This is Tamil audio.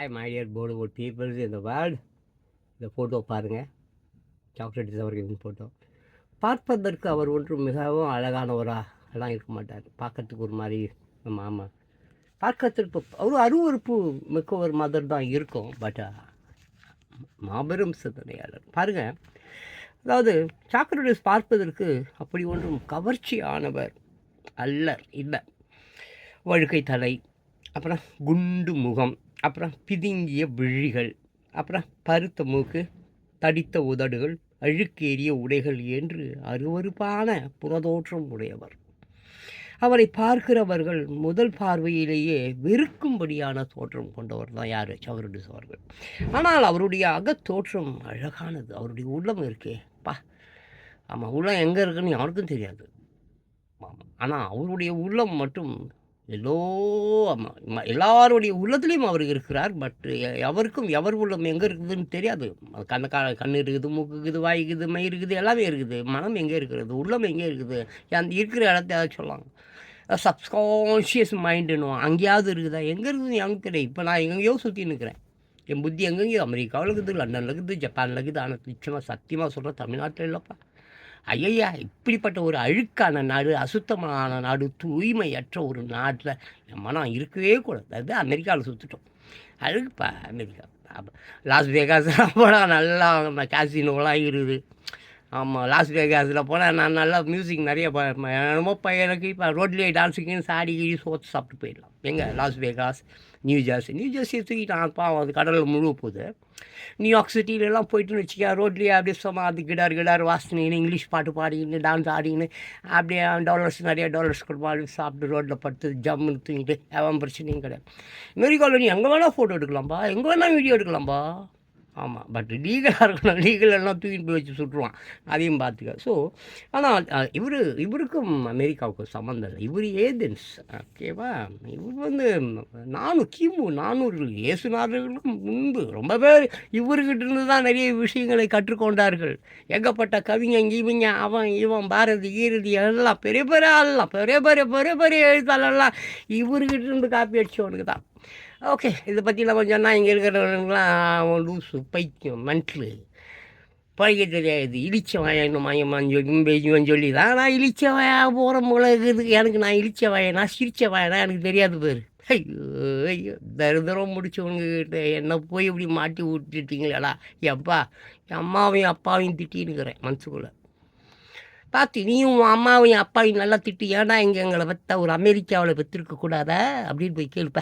I my board Bollywood peoples in the world. இந்த ஃபோட்டோ பாருங்கள் சாக்லேட் அவர்களின் ஃபோட்டோ பார்ப்பதற்கு அவர் ஒன்றும் மிகவும் அழகானவராக எல்லாம் இருக்க மாட்டார். பார்க்கறதுக்கு ஒரு மாதிரி மாமா ஆமாம் பார்க்கறதுக்கு ஒரு அருவறுப்பு மிக்க ஒரு மதர் தான் இருக்கும் பட் uh, மாபெரும் சிந்தனையாளர். பாருங்கள் அதாவது சாக்ரட்டிஸ் பார்ப்பதற்கு அப்படி ஒன்றும் கவர்ச்சியானவர் அல்லர் இல்லை வழுக்கை தலை அப்புறம் குண்டு முகம் அப்புறம் பிதுங்கிய விழிகள் அப்புறம் பருத்த மூக்கு தடித்த உதடுகள் அழுக்கேறிய உடைகள் என்று அருவருப்பான புறதோற்றம் உடையவர். அவரை பார்க்கிறவர்கள் முதல் பார்வையிலேயே வெறுக்கும்படியான தோற்றம் கொண்டவர் தான் யார்? சவரடிஸ் அவர்கள். ஆனால் அவருடைய அகத்தோற்றம் அழகானது. அவருடைய உள்ளம் இருக்கே. பா ஆமாம் உள்ளம் எங்கே இருக்குன்னு யாருக்கும் தெரியாது. ஆமாம் ஆனால் அவருடைய உள்ளம் மட்டும் எல்லோ ஆமாம் எல்லாருடைய உள்ளத்துலேயும் அவர் இருக்கிறார் பட் எவருக்கும் எவர் உள்ளம் எங்கே இருக்குதுன்னு தெரியாது. அது கண்ண கா கண் இருக்குது மூக்கு இருக்குது வாய் இருக்குது மை இருக்குது எல்லாமே இருக்குது. மனம் எங்கே இருக்கிறது உள்ளம் எங்கே இருக்குது அந்த இருக்கிற இடத்த ஏதாவது சொல்லலாம். சப்கான்ஷியஸ் மைண்டுன்னு அங்கேயாவது இருக்குதா? எங்கே இருக்குதுன்னு எனக்கு தெரியும் இப்போ நான் எங்கேயோ சுற்றி நிற்கிறேன் என் புத்தி எங்கெங்கேயோ அமெரிக்காவில் இருக்குது லண்டனில் இருக்குது ஜப்பானில் இருக்குது. ஆனால் நிச்சயமாக சத்தியமாக சொல்கிறேன் தமிழ்நாட்டில் இல்லைப்பா. ஐயா இப்படிப்பட்ட ஒரு அழுக்கான நாடு அசுத்தமான நாடு தூய்மையற்ற ஒரு நாட்டில் என் மனம் இருக்கவே கூடாது. அது அமெரிக்காவில் சுற்றிட்டோம் அழுக்குப்பா அமெரிக்கா. லாஸ் வேகாஸ்லாம் போனால் நல்லா கேசினோலாம் இருக்குது ஆமாம் லாஸ் வேகாஸில் போனால் நான் நல்லா மியூசிக் நிறைய ப- என்னமோ பையனுக்கு இப்போ ரோட்லேயே டான்ஸுக்குன்னு சாடி கீடி சோத்து சாப்பிட்டு போயிடலாம். எங்கே? Las Vegas New Jersey New Jersey தூக்கிட்டான் பாவம் அது கடலில் முழுவ போகுது. நியூயார்க் சிட்டிலெலாம் போயிட்டுன்னு வச்சுக்க ரோட்லேயே அப்படியே சும்மா அது கிடார் கிடார் வாசினின்னு இங்கிலீஷ் பாட்டு பாடிக்கின்னு டான்ஸ் ஆடிக்கின்னு அப்படியே டாலர்ஸ் நிறைய டாலர்ஸ் கொடுப்பா அப்படி சாப்பிட்டு ரோட்டில் படுத்து ஜம்முன்னு தூங்கிட்டு எவன் பிரச்சனையும் கிடையாது. மெரி காலனி எங்கே வேணால் ஃபோட்டோ எடுக்கலாம்ப்பா எங்கே வேணால் வீடியோ எடுக்கலாம்ப்பா ஆமாம் பட் லீகலாக இருக்கணும். லீகல் எல்லாம் தூக்கிட்டு போய் வச்சு சுட்டுருவான். அதையும் பார்த்துக்க. ஸோ ஆனால் இவர் இவருக்கும் அமெரிக்காவுக்கும் சம்மந்தம் இல்லை. இவர் ஏதென்ஸ் ஓகேவா? இவர் வந்து நானூறு கிமு நானூறு இயேசுநாதர்களுக்கு முன்பு ரொம்ப பேர் இவர்கிட்ட இருந்து தான் நிறைய விஷயங்களை கற்றுக்கொண்டார்கள். ஏகப்பட்ட கவிஞன் இவங்க அவன் இவன் பாரதி கீரதி எல்லாம் பெரிய பெரிய ஆள்லாம் பெரிய பெரிய பெரிய பெரிய எழுத்தாளர்லாம் இவர்கிட்ட இருந்து காப்பி அடிச்சவனுக்கு தான். ஓகே இதை பற்றிலாம் கொஞ்சம் சொன்னால் இங்கே இருக்கிறவங்களாம் லூசு பைத்தியம் மென்ட்லு பழைய தெரியாது. இழிச்ச வயனு மயமான்னு சொல்லி இம்பேஜுவன் சொல்லி. தான் நான் இழிச்சவாயா போகிற போல எனக்கு நான் இழிச்ச வயனா சிரிச்ச எனக்கு தெரியாது பேர். ஐயோ ஐயோ தரிதரம் முடிச்சவங்ககிட்ட என்னை போய் இப்படி மாட்டி விட்டுட்டீங்களேடா. எப்பா என் அம்மாவையும் அப்பாவையும் திட்டின்னுக்கிறேன் மனசுக்குள்ளே. பார்த்து நீயும் உன் அம்மாவையும் அப்பாவையும் நல்லா திட்டு ஏன்டா இங்கே எங்களை பற்ற ஒரு அமெரிக்காவில் பெற்றிருக்க கூடாதா அப்படின்னு போய் கேள்ப்ப.